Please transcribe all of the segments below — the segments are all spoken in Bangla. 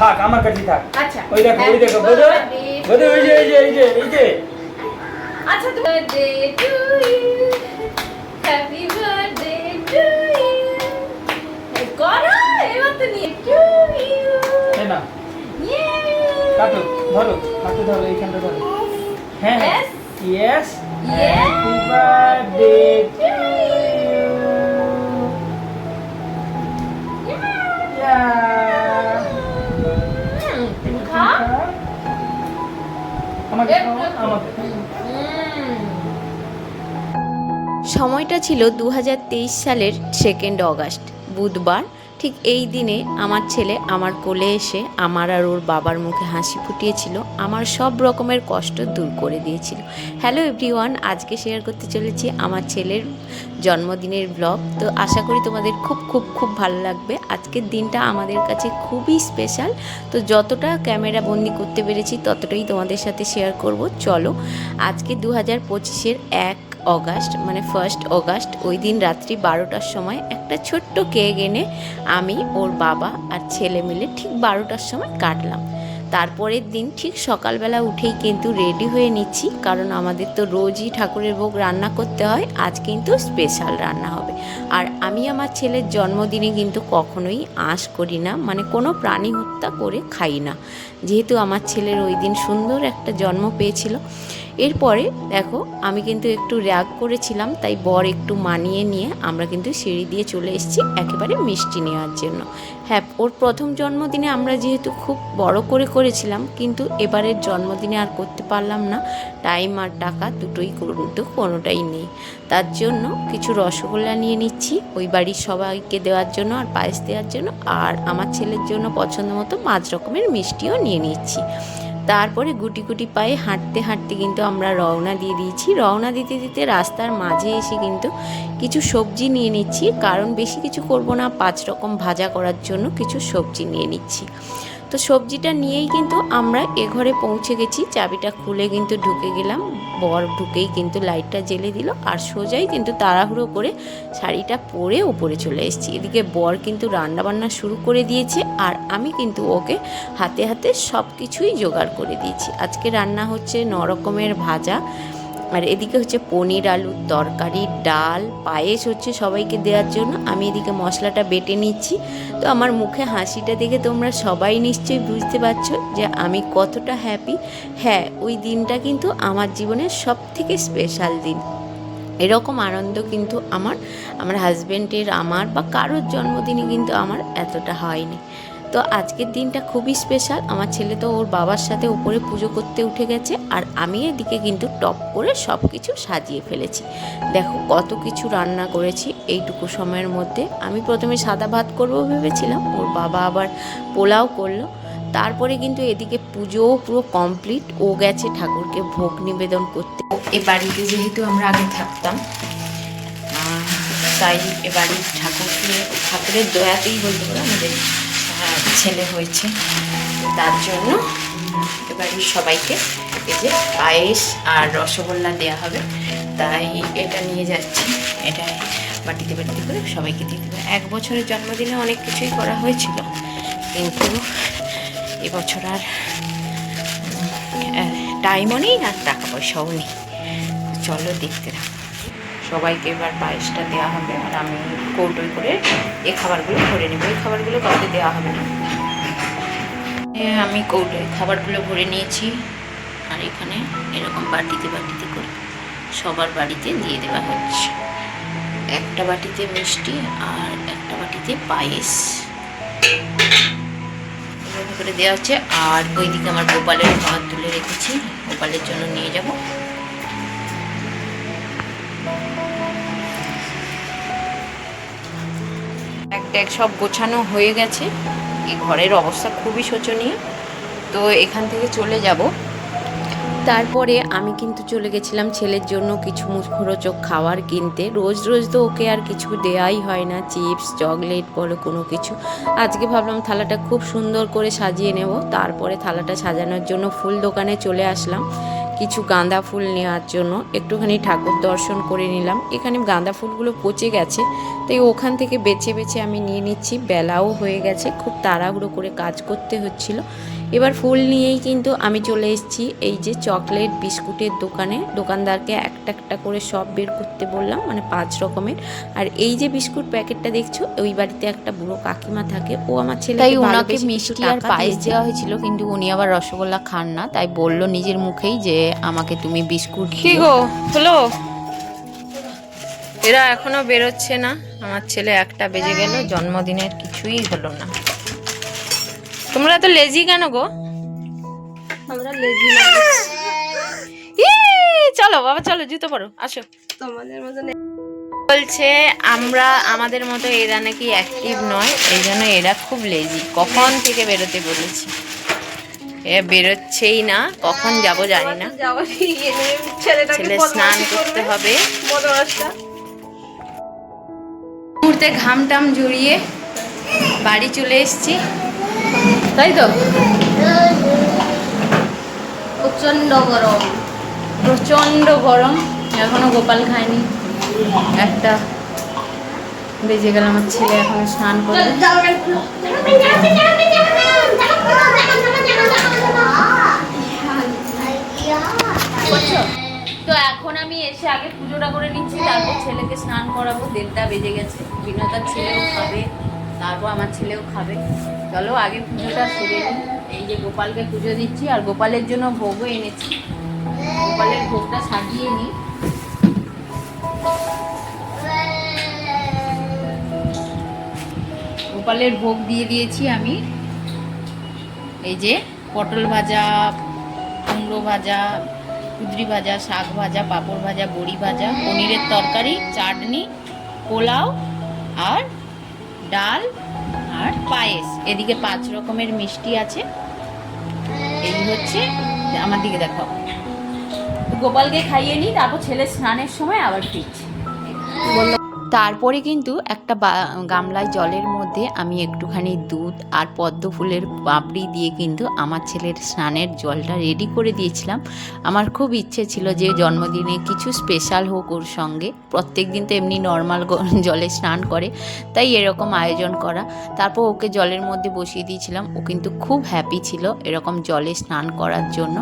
থাক আমার কাছে থাক। আচ্ছা। ওই দেখো ওই দেখো বোধ birthday বোধ ওই যে এই যে এই যে এই যে। আচ্ছা তো birthday to you happy birthday to you করো এবার তো নিয়ে টু ইউ এই না ইয়ে কাটো ধরো কাটো ধরো এইখানটা ধরো। হ্যাঁ Yes. Yes Yeah. Happy birthday to হুম, সময়টা ছিল দু হাজার তেইশ সালের সেকেন্ড অগাস্ট বুধবার। ঠিক এই দিনে আমার ছেলে আমার কোলে এসে আমার আর ওর বাবার মুখে হাসি ফুটিয়েছিল, আমার সব রকমের কষ্ট দূর করে দিয়েছিল। হ্যালো এভরিওয়ান আজকে শেয়ার করতে চলেছি আমার ছেলের জন্মদিনের ব্লগ তো আশা করি তোমাদের খুব খুব খুব ভালো লাগবে। আজকের দিনটা আমাদের কাছে খুবই স্পেশাল তো যতটা ক্যামেরা বন্দি করতে পেরেছি ততটাই তোমাদের সাথে শেয়ার করব। চলো, আজকে দু হাজার পঁচিশের এক অগাস্ট মানে ফার্স্ট অগাস্ট, ওই দিন রাত্রি বারোটার সময় একটা ছোট্ট কেক এনে আমি, ওর বাবা আর ছেলে মিলে ঠিক বারোটার সময় কাটলাম। তারপরের দিন ঠিক সকালবেলা উঠেই কিন্তু রেডি হয়ে নিচ্ছি, কারণ আমাদের তো রোজই ঠাকুরের ভোগ রান্না করতে হয়, আজ কিন্তু স্পেশাল রান্না হবে। আর আমি আমার ছেলের জন্মদিনে কিন্তু কখনোই আঁশ করি না মানে কোনো প্রাণী হত্যা করে খাই না। যেহেতু আমার ছেলের ওই দিন সুন্দর একটা জন্ম পেয়েছিল এরপরে দেখো, আমি কিন্তু একটু র্যাগ করেছিলাম, তাই বর একটু মানিয়ে নিয়ে আমরা কিন্তু সিঁড়ি দিয়ে চলে এসেছি একেবারে মিষ্টি নেওয়ার জন্য। হ্যাঁ ওর প্রথম জন্মদিনে আমরা যেহেতু খুব বড় করে করেছিলাম, কিন্তু এবারের জন্মদিনে আর করতে পারলাম না। টাইম আর টাকা দুটোই কিন্তু কোনোটাই নেই। তার জন্য কিছু রসগোল্লা নিয়ে নিচ্ছি, ওই বাড়ির সবাইকে দেওয়ার জন্য আর পায়েস দেওয়ার জন্য, আর আমার ছেলের জন্য পছন্দ মতো পাঁচ রকমের মিষ্টিও নিয়ে নিচ্ছি। তারপরে গুটি গুটি পায়ে হাঁটতে হাঁটতে কিন্তু আমরা রওনা দিয়ে দিয়েছি। রওনা দিতে দিতে রাস্তার মাঝে এসে কিন্তু কিছু সবজি নিয়ে নিচ্ছি। কারণ বেশি কিছু করব না, পাঁচ রকম ভাজা করার জন্য কিছু সবজি নিয়ে নিচ্ছি। তো সবজিটা নিয়েই কিন্তু আমরা এ ঘরে পৌঁছে গেছি। চাবিটা খুলে কিন্তু ঢুকে গেলাম। বর ঢুকেই কিন্তু লাইটটা জ্বেলে দিল আর সোজাই কিন্তু তাড়াহুড়ো করে শাড়িটা পরে উপরে চলে এসেছি। এদিকে বর কিন্তু রান্নাবান্না শুরু করে দিয়েছে আর আমি কিন্তু ওকে হাতে হাতে সব কিছুই জোগাড় করে দিয়েছি। আজকে রান্না হচ্ছে ন রকমের ভাজা। আর এদিকে হচ্ছে পনির আলুর তরকারি, ডাল, পায়েস হচ্ছে সবাইকে দেওয়ার জন্য। আমি এদিকে মশলাটা বেটে নিচ্ছি। তো আমার মুখে হাসিটা দেখে তোমরা সবাই নিশ্চয়ই বুঝতে পারছ যে আমি কতটা হ্যাপি হ্যাঁ ওই দিনটা কিন্তু আমার জীবনের সব থেকে স্পেশাল দিন। এরকম আনন্দ কিন্তু আমার আমার হাজব্যান্ডের আমার বা কারোর জন্মদিনে কিন্তু আমার এতটা হয়নি। তো আজকের দিনটা খুবই স্পেশাল আমার ছেলে তো ওর বাবার সাথে উপরে পুজো করতে উঠে গেছে আর আমি এদিকে কিন্তু টপ করে সব কিছু সাজিয়ে ফেলেছি। দেখো কত কিছু রান্না করেছি এইটুকু সময়ের মধ্যে। আমি প্রথমে সাদা ভাত করব ভেবেছিলাম, ওর বাবা আবার পোলাও করল। তারপরে কিন্তু এদিকে পুজোও পুরো কমপ্লিট ও গেছে ঠাকুরকে ভোগ নিবেদন করতে। এ বাড়িতে যেহেতু আমরা আগে থাকতাম তাই এ বাড়ির ঠাকুরকে ঠাকুরের দয়াতেই বলতে পারো আমাদের ছেলে হয়েছে তার জন্য এ বাড়ির সবাইকে এই যে পায়েস আর রসগোল্লা দেওয়া হবে। তাই এটা নিয়ে যাচ্ছি। এটা বাটিতে বাটিতে করে সবাইকে দিয়ে দেবে। এক বছরের জন্মদিনে অনেক কিছুই করা হয়েছিল, কিন্তু এবছর আর টাইমও নেই আর টাকা পয়সাও নেই। চলো দেখতে থাকো। সবাইকে এবার পায়েসটা দেওয়া হবে আর আমি কৌটোয় করে এই খাবারগুলো ভরে নেব। এই খাবারগুলো কাউকে দেওয়া হবে না। আমি কৌটোয় খাবারগুলো ভরে নিয়েছি। আর এখানে এরকম বাটিতে বাটিতে করে সবার বাড়িতে দিয়ে দেওয়া হচ্ছে। একটা বাটিতে মিষ্টি আর একটা বাটিতে পায়েস। করে দেওয়া হচ্ছে। আর ওইদিকে আমার গোপালের খাবার তুলে রেখেছি। গোপালের জন্য নিয়ে যাব। এক সব গোছানো হয়ে গেছে। এই ঘরের অবস্থা খুবই শোচনীয়। তো এখান থেকে চলে যাব। তারপরে আমি কিন্তু চলে গেছিলাম ছেলের জন্য কিছু মুখরোচক খাবার কিনতে। রোজ রোজ তো ওকে আর কিছু দেওয়াই হয় না, চিপস, চকলেট বলো কোনো কিছু। আজকে ভাবলাম থালাটা খুব সুন্দর করে সাজিয়ে নেব। তারপরে থালাটা সাজানোর জন্য ফুল দোকানে চলে আসলাম। কিছু গাঁদা ফুল নেওয়ার জন্য একটুখানি ঠাকুর দর্শন করে নিলাম। এখানে গাঁদা ফুলগুলো পচে গেছে, তাই ওখান থেকে বেছে বেছে আমি নিয়ে নিচ্ছি। বেলাও হয়ে গেছে, খুব তাড়াহুড়ো করে কাজ করতে হচ্ছিল। এবার ফুল নিয়েই কিন্তু আমি চলে এসেছি এই যে চকলেট বিস্কুটের দোকানে। দোকানদারকে একটা একটা করে সব বের করতে বললাম মানে পাঁচ রকমের। আর এই যে বিস্কুট প্যাকেটটা দেখছ ওই বাড়িতে একটা বুড়ো কাকিমা থাকে। ও আমার ছেলে তাই ওনাকে মিষ্টি আর পায়েস দেওয়া হয়েছিল কিন্তু উনি আবার রসগোল্লা খান না। তাই বলল নিজের মুখেই যে আমাকে তুমি বিস্কুট কি গো? হলো এরা এখনও বেরোচ্ছে না। আমার ছেলে একটা বেজে গেল জন্মদিনের কিছুই হলো না। তোমরা তো লেজি কেন গো? আমরা লেজি ই, চলো বাবা চলো জুতো পরো আসো। তোমাদের মতন বলছে আমরা আমাদের মতো এরা নাকি অ্যাক্টিভ নয় এই জন্য এরা খুব লেজি কখন থেকে বেরোতে বলেছি? এ বেরোচ্ছেই না কখন যাব জানি না। ইয়ে ছেলে স্নান করতে হবে। মুহূর্তে ঘাম টাম জড়িয়ে বাড়ি চলে এসেছি। তাই তো? প্রচণ্ড গরম। প্রচণ্ড গরম। এখনও গোপাল খায়নি। একটা বেজে গেল, আমার ছেলে এখন স্নান করবে। তো এখন আমি এসে আগে পুজোটা করে নিচ্ছি, তারপর ছেলেকে স্নান করাবো। দেড়টা বেজে গেছে। বিনতার ছেলেও খাবে। তারপর আমার ছেলেও খাবে। চলো, আগে পুজোটা সেরে এই যে গোপালকে পুজো দিচ্ছি, আর গোপালের জন্য ভোগও এনেছি। গোপালের ভোগটা সাজিয়ে নিই গোপালের ভোগ দিয়ে দিয়েছি আমি। এই যে পটল ভাজা, কুমড়ো ভাজা, কুদরি ভাজা, শাক ভাজা, পাঁপড় ভাজা, বড়ি ভাজা, পনিরের তরকারি, চাটনি, পোলাও আর ডাল আর পায়েস। এদিকে পাঁচ রকমের মিষ্টি আছে। এই হচ্ছে আমার দিকে দেখো। গোপালকে খাইয়ে নিই, তারপর ছেলে স্নানের সময় আবার ফিরছি। তারপরে কিন্তু একটা গামলায় জলের মধ্যে আমি একটুখানি দুধ আর পদ্ম ফুলের পাপড়ি দিয়ে কিন্তু আমার ছেলের স্নানের জলটা রেডি করে দিয়েছিলাম। আমার খুব ইচ্ছে ছিল যে জন্মদিনে কিছু স্পেশাল হোক ওর সঙ্গে। প্রত্যেক দিন তো এমনি নর্মাল জলে স্নান করে, তাই এরকম আয়োজন করা। তারপর ওকে জলের মধ্যে বসিয়ে দিয়েছিলাম। ও কিন্তু খুব হ্যাপি ছিল এরকম জলে স্নান করার জন্য।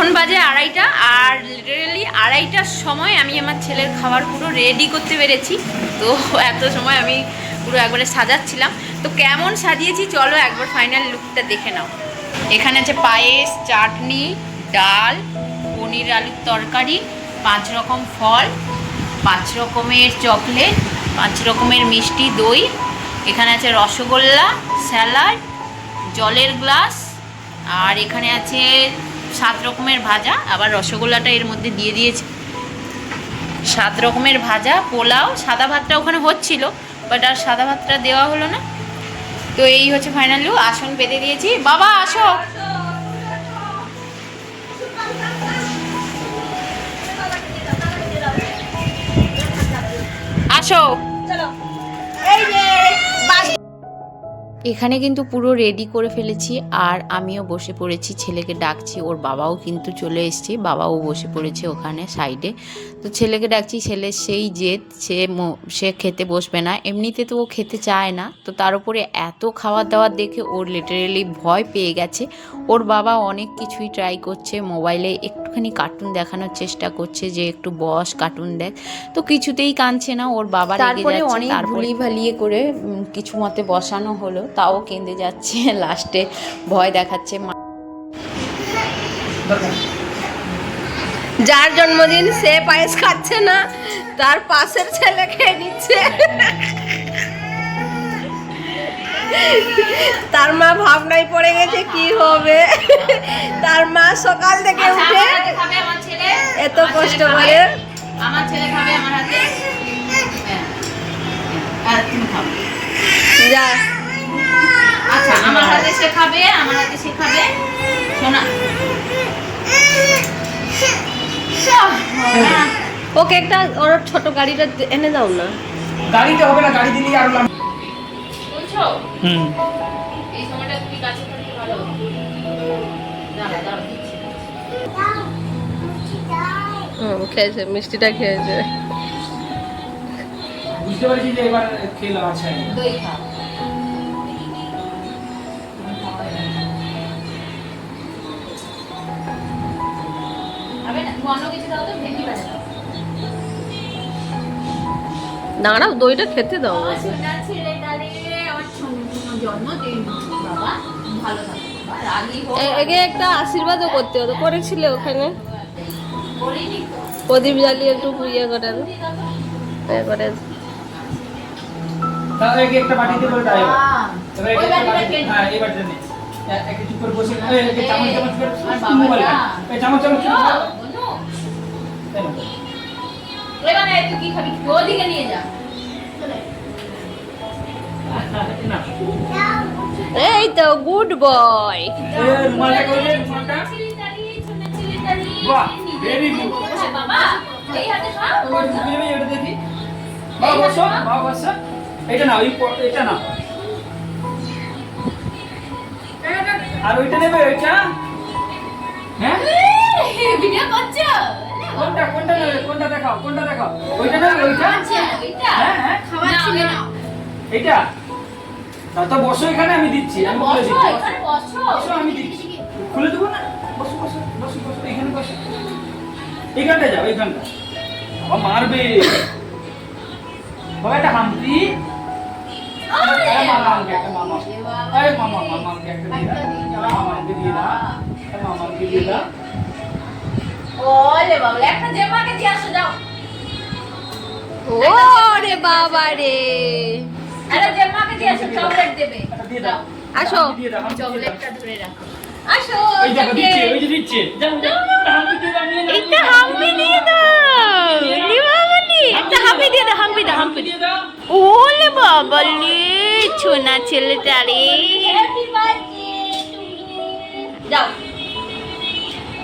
এখন বাজে আড়াইটা আর লিটারেলি আড়াইটার সময় আমি আমার ছেলের খাবার পুরো রেডি করতে পেরেছি। তো এত সময় আমি পুরো একবারে সাজাচ্ছিলাম। তো কেমন সাজিয়েছি চলো একবার ফাইনাল লুকটা দেখে নাও। এখানে আছে পায়েস, চাটনি, ডাল, পনির আলুর তরকারি, পাঁচ রকম ফল, পাঁচ রকমের চকলেট, পাঁচ রকমের মিষ্টি দই। এখানে আছে রসগোল্লা, স্যালাড, জলের গ্লাস, আর এখানে আছে সাত রকমের ভাজা, আবার রসগোল্লাটা এর মধ্যে দিয়ে দিয়েছি। সাত রকমের ভাজা, পোলাও, সাদা ভাতটা ওখানে হচ্ছিল বাট আর সাদা ভাতটা দেওয়া হলো না। তো এই হচ্ছে ফাইনাল আসন পেতে দিয়েছি। বাবা, আসো! আসো! এখানে কিন্তু পুরো রেডি করে ফেলেছি আর আমিও বসে পড়েছি ছেলেকে ডাকছি ওর বাবাও কিন্তু চলে এসেছে বাবাও বসে পড়েছে ওখানে সাইডে তো ছেলেকে ডাকছি ছেলের সেই জেদ সে সে খেতে বসবে না এমনিতে তো ও খেতে চায় না। তো তার উপরে এত খাবার দাবার দেখে ওর লিটারেলি ভয় পেয়ে গেছে। ওর বাবা অনেক কিছুই ট্রাই করছে মোবাইলে একটুখানি কার্টুন দেখানোর চেষ্টা করছে যে একটু বস কার্টুন দেখ। তো কিছুতেই কাঁদছে না ওর বাবা তারপরে অনেক ভুলি ভালিয়ে করে কিছু মতে বসানো হলো। তাও কেঁদে যাচ্ছে লাস্টে ভয় দেখাচ্ছে মা- যার জন্মদিন সে পায়েস খাচ্ছে না তার পাশের ছেলে খেয়ে নিচ্ছে। তার মা ভাবনায় পড়ে গেছে কি হবে? তার মা সকাল থেকে উঠে আমার ছেলে। এত কষ্ট করে। আমার ছেলে খাবে আমার হাতে। হ্যাঁ। আর তুমি খাও। যা। আচ্ছা আমার হাতে সে খাবে আমার হাতে সে খাবে শোনা। ওকে একটা ওর ছোট গাড়িটা এনে দাও না। গাড়িতে হবে না গাড়ি দিলেই আরও লাম- শুনছো হুম। এই সময়টা তুমি কাছে থাকতে ভালো দাঁড়া দাঁড়া হুম খেয়েছে মিষ্টিটা খেয়েছে। বুঝতে পারছি যে এবার খেলো আচ্ছা। দই খাও। দাঁড়াও দইটা খেতে দাও আমার সোনা ছেলেটা রে, আমার ছোট জন্মদিন বাবা। ভালো থাকো বাবা, রাগী হোক এ- একে একটা আশীর্বাদও করতে হতো করেছিলে ওখানে? প্রদীপ জ্বালিয়ে একটু ইয়ে করে করে দাও। তাহলে একে একটা বাটিতে করে দাও এবার। একে বাটিতে- হ্যাঁ এই বাটিটা নে। এ- একে চুপ করে বসে চামচ চামচ করে মোবাইল এই চামচ চামচ করে এই। এবার না, তুই কি খাবি ওদিকে নিয়ে যা এই তো গুড বয় এই এই এটা এই এটা। আর ওইটা নেবে ওইটা হ্যাঁ ভিডিও করছ কোনটা কোনটা নেবে কোনটা দেখাও কোনটা দেখাও? ওইটা নেবে ওইটা? হ্যাঁ হ্যাঁ না এইটা? তা বসো এখানে আমি দিচ্ছি আমি বসো দিচ্ছি। বসো। আমি দিচ্ছি। খুলে দেবো না? বসো বসো বসো বসো এখানে বসো। এইখানটা যাও এইখানটা বাবা মারবে। বাবা একটা হাম্পি এই মামা আমাকে একটা মামা। মামা মামা আমাকে একটা দিয়ে দাও। মামা আমাকে দিয়ে দাও। মামা আমাকে দিয়ে দাও। ওলে বাবা একটা জেমাকে দিয়ে আসো যাও। ওরে বাবা রে। একটা জেমাকে দিয়ে আসো চকলেট দেবে। আসো। চকলেটটা ধরে রাখো। আসো ওই দেখো দিচ্ছে ওই যে দিচ্ছে। যাও যাও হাম্পি দিয়ে দাও নিয়ে নাও, একটা নিয়ে নাও, হাম্পি দিয়ে দাও হাম্পি দাও হাম্পি দিয়ে দাও। ওলে বাবা লে ছোনা ছেলেটা রে। Happy birthday to you. যাও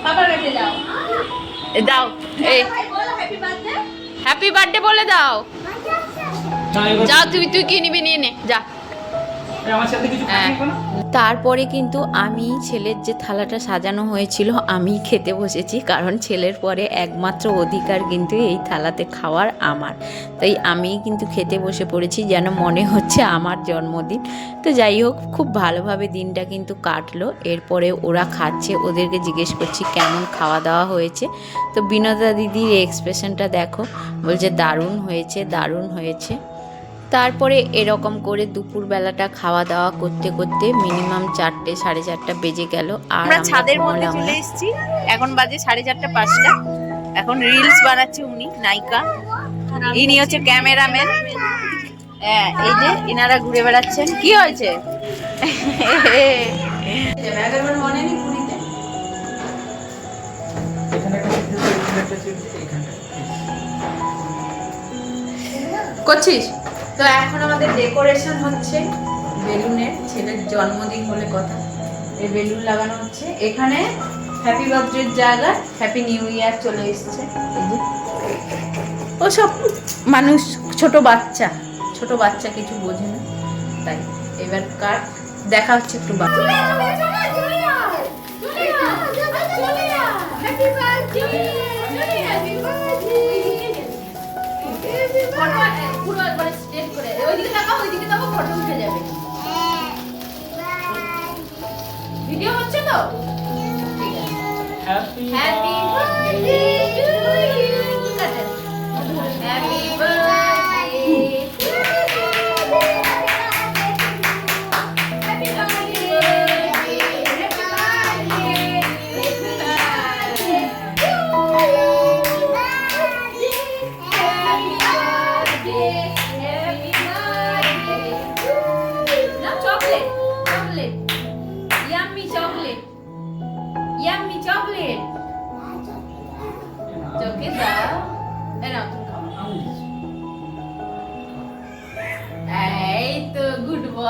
বাবার কাছে যাও। দাও এই। হ্যাপি বার্থডে বলে দাও। যাও তুই তুই কি নিবি নিয়ে নে যা। তারপরে কিন্তু আমি ছেলের যে থালাটা সাজানো হয়েছিল আমি খেতে বসেছি কারণ ছেলের পরে একমাত্র অধিকার কিন্তু এই থালাতে খাওয়ার আমার। তাই আমি কিন্তু খেতে বসে পড়েছি যেন মনে হচ্ছে আমার জন্মদিন। তো যাই হোক খুব ভালোভাবে দিনটা কিন্তু কাটলো। এরপরে ওরা খাচ্ছে ওদেরকে জিজ্ঞেস করছি কেমন খাওয়া দাওয়া হয়েছে? তো বিনোদা দিদির এক্সপ্রেশনটা দেখো বলছে দারুণ হয়েছে দারুণ হয়েছে। তারপরে এরকম করে দুপুরবেলাটা খাওয়া দাওয়া করতে করতে মিনিমাম চারটে সাড়ে চারটা বেজে গেল। আর আমরা ছাদের মধ্যে চলে এসেছি। এখন বাজে সাড়ে চারটা পাঁচটা। এখন রিলস বানাচ্ছে উনি নায়িকা। ইনি হচ্ছে ক্যামেরাম্যান। হ্যাঁ এই যে ইনারা ঘুরে বেড়াচ্ছেন। কি হয়েছে। করছিস? তো এখন আমাদের ডেকোরেশন হচ্ছে বেলুনের ছেলের জন্মদিন বলে কথা। এই বেলুন লাগানো হচ্ছে। এখানে হ্যাপি বার্থডের জায়গায় হ্যাপি নিউ ইয়ার চলে এসছে। ওসব মানুষ ছোট বাচ্চা ছোট বাচ্চা কিছু বোঝে না। তাই এবার কার দেখা হচ্ছে একটু বাচ্চা পুরো একবার স্ট্রেট করে ওইদিকে তাকাও ওইদিকে তাকাও ফটো উঠে যাবে ভিডিও হচ্ছে তো ঠিক happy birthday to you happy birthday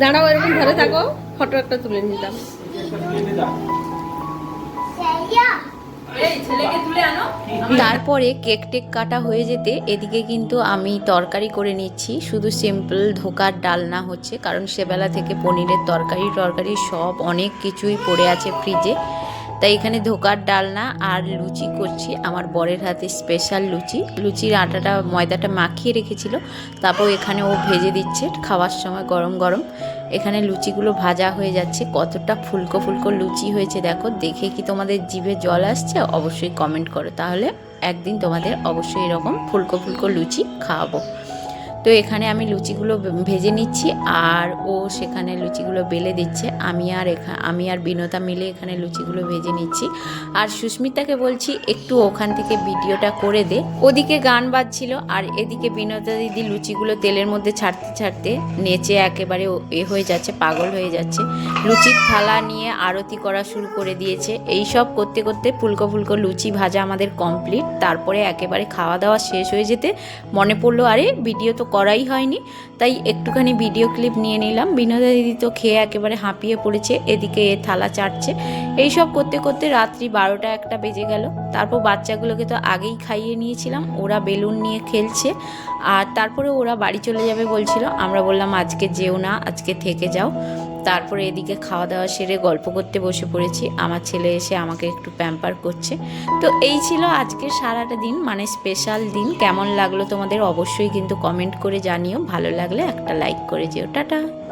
দাঁড়াও এরকম ধরে থাকো ফটো একটা তুলে নিলাম তারপরে কেক টেক কাটা হয়ে যেতে এদিকে কিন্তু আমি তরকারি করে নিচ্ছি। শুধু সিম্পল ধোকার ডালনা হচ্ছে, কারণ সেবেলা থেকে পনিরের তরকারি, টরকারি সব অনেক কিছুই পড়ে আছে ফ্রিজে তাই এখানে ধোকার ডালনা আর লুচি করছি। আমার বরের হাতে স্পেশাল লুচি। লুচির আটাটা, ময়দাটা মাখিয়ে রেখেছিল। তারপর এখানে ও ভেজে দিচ্ছে, খাওয়ার সময় গরম গরম। এখানে লুচিগুলো ভাজা হয়ে যাচ্ছে। কতটা ফুলকো ফুলকো লুচি হয়েছে দেখো। দেখে কি তোমাদের জিভে জল আসছে? অবশ্যই কমেন্ট করো। তাহলে একদিন তোমাদের অবশ্যই এরকম ফুলকো ফুলকো লুচি খাওয়াবো। তো এখানে আমি লুচিগুলো ভেজে নিচ্ছি আর ও সেখানে লুচিগুলো বেলে দিচ্ছে। আমি আর এখা, আমি আর বিনতা মিলে এখানে লুচিগুলো ভেজে নিচ্ছি। আর সুস্মিতাকে বলছি, একটু ওখান থেকে ভিডিওটা করে দে। ওদিকে গান বাজছিল আর এদিকে বিনতা দিদি লুচিগুলো তেলের মধ্যে ছাড়তে ছাড়তে নেচে একেবারে এ হয়ে যাচ্ছে, পাগল হয়ে যাচ্ছে। লুচির থালা নিয়ে আরতি করা শুরু করে দিয়েছে। এই সব করতে করতে ফুলকো ফুলকো লুচি ভাজা আমাদের কমপ্লিট। তারপরে একেবারে খাওয়া দাওয়া শেষ হয়ে যেতে মনে পড়ল, আরে, ভিডিও তো করাই হয়নি। তাই একটুখানি ভিডিও ক্লিপ নিয়ে নিলাম। বিনোদা দিদি তো খেয়ে একেবারে হাঁপিয়ে পড়েছে, এদিকে এ থালা চাটছে। এই সব করতে করতে রাত্রি বারোটা একটা বেজে গেল। তারপর বাচ্চাগুলোকে তো আগেই খাইয়ে নিয়েছিলাম। ওরা বেলুন নিয়ে খেলছে। আর তারপরে ওরা বাড়ি চলে যাবে বলছিল। আমরা বললাম, আজকে যেও না, আজকে থেকে যাও। তারপরে এদিকে খাওয়া দাওয়া সেরে গল্প করতে বসে পড়েছি। আমার ছেলে এসে আমাকে একটু প্যাম্পার করছে। তো এই ছিল আজকের সারাটা দিন মানে স্পেশাল দিন। কেমন লাগল তোমাদের অবশ্যই কিন্তু কমেন্ট করে জানিও। ভালো লাগলে একটা লাইক করে যেও। টাটা!